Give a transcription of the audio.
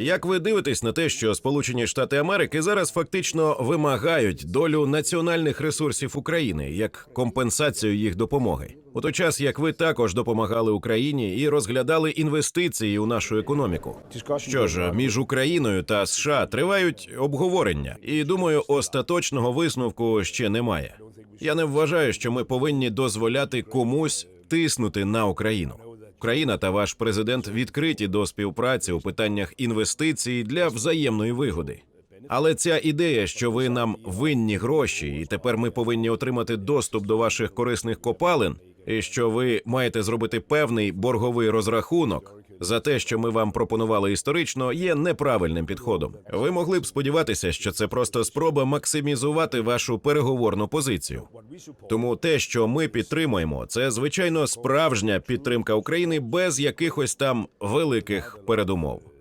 Як ви дивитесь на те, що Сполучені Штати Америки зараз фактично вимагають долю національних ресурсів України як компенсацію їх допомоги, у той час як ви також допомагали Україні і розглядали інвестиції у нашу економіку? Що ж, між Україною та США тривають обговорення, і думаю, остаточного висновку ще немає. Я не вважаю, що ми повинні дозволяти комусь тиснути на Україну. Україна та ваш президент відкриті до співпраці у питаннях інвестицій для взаємної вигоди. Але ця ідея, що ви нам винні гроші, і тепер ми повинні отримати доступ до ваших корисних копалин, і що ви маєте зробити певний борговий розрахунок за те, що ми вам пропонували історично, є неправильним підходом. Ви могли б сподіватися, що це просто спроба максимізувати вашу переговорну позицію. Тому те, що ми підтримуємо, це звичайно справжня підтримка України без якихось там великих передумов.